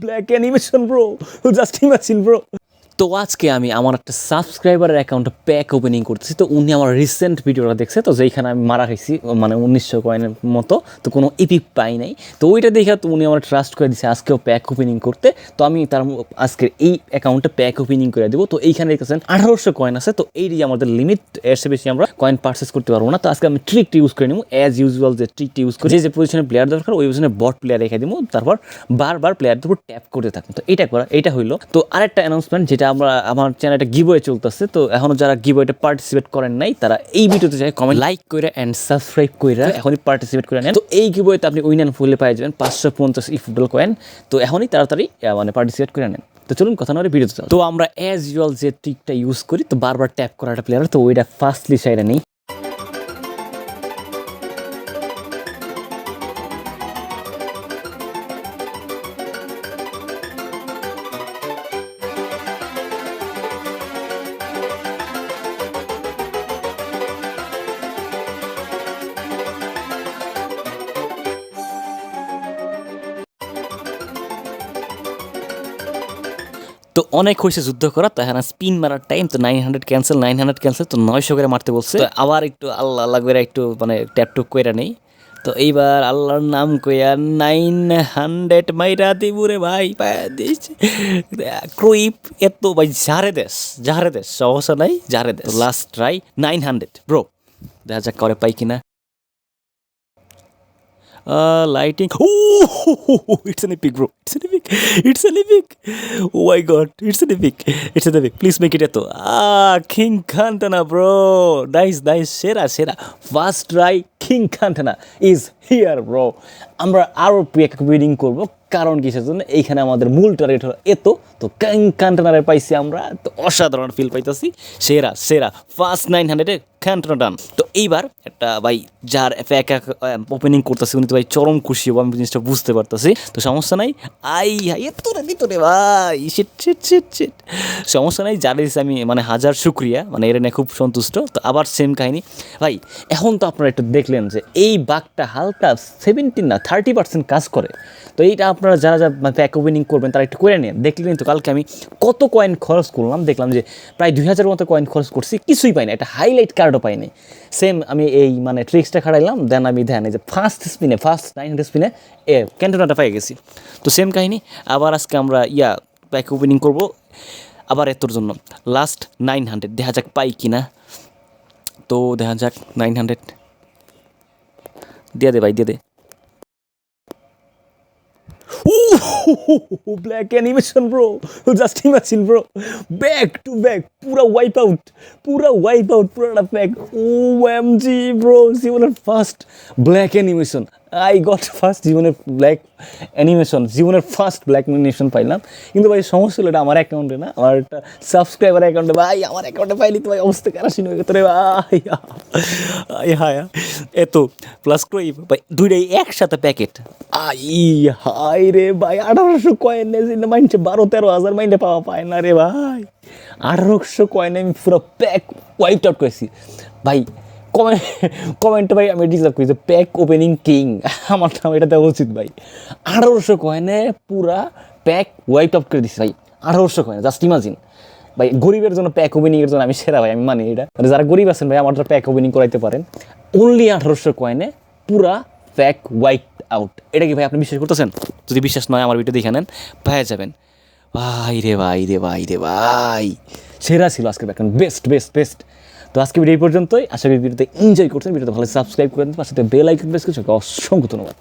Black animation bro just imagine bro তো আজকে আমি আমার একটা সাবস্ক্রাইবারের অ্যাকাউন্টে প্যাক ওপেনিং করতেছি। তো উনি আমার রিসেন্ট ভিডিওটা দেখছে, তো যেইখানে আমি মারা খাইছি মানে উনিশশো কয়েনের মতো, তো কোনো ইপিক পাই নাই। তো ওইটা দেখে তো উনি আমার ট্রাস্ট করে দিচ্ছে আজকেও প্যাক ওপেনিং করতে। তো আমি তার আজকের এই অ্যাকাউন্টে প্যাক ওপেনিং করে দেবো। তো এইখানে দেখতেছেন আঠারোশো কয়েন আছে, তো এই যে আমাদের লিমিট এর চেয়ে বেশি আমরা কয়েন পারচেস করতে পারব না। তো আজকে আমি ট্রিকটা ইউজ করে নিবো। অ্যাজ ইউজুয়াল যে ট্রিকটা ইউজ করি, যে পজিশনে প্লেয়ার দরকার, ওই পজিশনে বট প্লেয়ার রেখে দিব। তারপর বারবার প্লেয়ারদের উপর ট্যাপ করতে থাকুন। তো এটা করা এটা হইল। তো আরেকটা অ্যানাউন্সমেন্ট যেটা আমরা আমার চ্যানেলটা গিবয়ে চলতেছে তো এখনও যারা গিবয়েতে পার্টিসিপেট করেন নাই তারা এই ভিডিওতে যাই কমেন্ট লাইক করে অ্যান্ড সাবস্ক্রাইব করে এখনই পার্টিসিপেট করে নেন। তো এই গিবয়েতে আপনি উইন এন্ড ফুলে পাই যাবেন পাঁচশো পঞ্চাশ ফুটবল কয়েন তো এখনই তাড়াতাড়ি মানে পার্টিসিপেট করে নেন। তো চলুন কথা নয় ভিডিওতে। তো আমরা অ্যাজ ইউয়াল যে ট্রিকটা ইউজ করি তো বারবার ট্যাপ করা একটা প্লেয়ার তো ওইটা ফার্স্টলি সাইডে নেই। তো অনেক হয়েছে যুদ্ধ করা তো এখন স্পিন মারার টাইম তো nine hundred cancel nine hundred cancel তো নয়শো করে মারতে বলছে। তো আবার একটু আল্লাহ আল্লাহ করে একটু মানে ট্যাপ টুক করে নেই। তো এইবার আল্লাহর নাম কইয়া নাইন হান্ড্রেড মাইরা দিবুরে ভাই ক্রুইপ এত ভাই ঝাড়ে দেশ ঝাড়ে দেশ সহসা নাই ঝাড়ে দেশ। Last try nine hundred bro দেখা যাক করে পাই কিনা। Uh, lighting. Oh, it's an epic, bro. It's an it's It's an epic. Oh my it's an epic. It's an epic. Please make it eto. Ah, King Kantana, bro. Nice, nice. সেরা সেরা first try king Kantana is here bro আমরা আরও প্রিয় winning করব কারণ কিসের জন্য এইখানে আমাদের মূল টার্গেট হলো এত তো কিং কান্টানারে পাইছি আমরা তো অসাধারণ ফিল পাইতেছি সেরা সেরা ফার্স্ট নাইন হান্ড্রেডে কান্টানা ডান তো এইবার একটা ভাই যার একা একা ওপেনিং করতেছে, উনি তো ভাই চরম খুশি হব, আমি জিনিসটা বুঝতে পারতেছি। তো সমস্যা নাই। আই হাই এত রে ভাই। শিট শিট শিট শিট সমস্যা নাই, যার আমি মানে হাজার শুক্রিয়া। মানে এর খুব সন্তুষ্ট। তো আবার সেম কাহিনী। ভাই, এখন তো আপনারা একটু দেখলেন যে এই বাঘটা হালকা সেভেন্টিন না থার্টি পার্সেন্ট কাজ করে। তো এইটা আপনারা যারা যারা প্যাক ওপেনিং করবেন, তারা একটু করে নিন। দেখলেন তো কালকে আমি কত কয়েন খরচ করলাম, দেখলাম যে প্রায় দুই হাজার মতো কয়েন খরচ করছি, কিছুই পাইনি একটা হাইলাইট কার্ডও পাইনি। সেম আমি এই মানে ট্রিক্সটা খাড়াইলাম দেন আমি ধ্যান যে ফার্স্ট স্পিনে ফার্স্ট নাইন হান্ড্রেড স্পিনে এ ক্যান্টোনাটা পাই গেছি। তো সেম কাহিনী, আবার আজকে আমরা, ইয়া প্যাক ওপেনিং করব। আবার এতর জন্য লাস্ট নাইন হান্ড্রেড দেখা যাক পাই কিনা। তো দেখা যাক নাইন হান্ড্রেড দিয়ে দে ভাই, দিয়ে দে। Black animation bro just imagine bro back to back পুরা ওয়াইপ আউট পুরা ওয়াইপ আউট পুরাটা back O M G bro জীবনের first black animation I got first জীবনের ব্ল্যাক অ্যানিমেশন জীবনের ফার্স্ট ব্ল্যাক অ্যানিমেশন পাইলাম। কিন্তু ভাই, সমস্যা হলো এটা আমার অ্যাকাউন্টে না আমার একটা সাবস্ক্রাইবার অ্যাকাউন্টে ভাই, আমার অ্যাকাউন্টে পাইলি তো ভাই, অবস্থা কেরাসিন হয়ে গেছে রে ভাই। আই হায়, এত প্লাস ক্রোই ভাই, দুইটাই একসাথে প্যাকেট আই হাই রে ভাই, আঠারোশো কয়েন মাইন্ডে বারো, তেরো হাজার মাইন্ডে পাওয়া পায় না রে ভাই। আঠারোশো কয়েন আমি পুরো প্যাক ওয়াইট আউট করেছি। ভাই কমেন্ট কমেন্টে ভাই, আমি ডিজার্ভ করি যে প্যাক ওপেনিং কিং আমার নাম এটা দেওয়া উচিত ভাই। আঠারোশো কয়েনে পুরা প্যাক ওয়াইপ আউট করে দিছি ভাই। আঠারোশো কয়েনে জাস্ট ইমাজিন ভাই, গরিবের জন্য প্যাক ওপেনিং এর জন্য আমি সেরা ভাই, আমি মানি এটা। মানে যারা গরিব আছেন ভাই আমার প্যাক ওপেনিং করাইতে পারেন। অনলি আঠারোশো কয়েনে পুরা প্যাক ওয়াইট আউট এটা কি ভাই আপনি বিশ্বাস করতেছেন? যদি বিশ্বাস নয় আমার ভিডিও দেখে নেন। ভাইয়া যাবেন। ভাই রে ভাই রে ভাই রে ভাই। সেরা ছিল আজকে ব্যাকগ্রাউন্ড বেস্ট বেস্ট বেস্ট তো আজকে ভিডিও এই পর্যন্তই। আশা করি ভিডিওতে এনজয় করছেন। ভিডিওতে ভালো সাবস্ক্রাইব করে দিন। পাশে বেল আইকন প্রেস অসংখ্য ধন্যবাদ।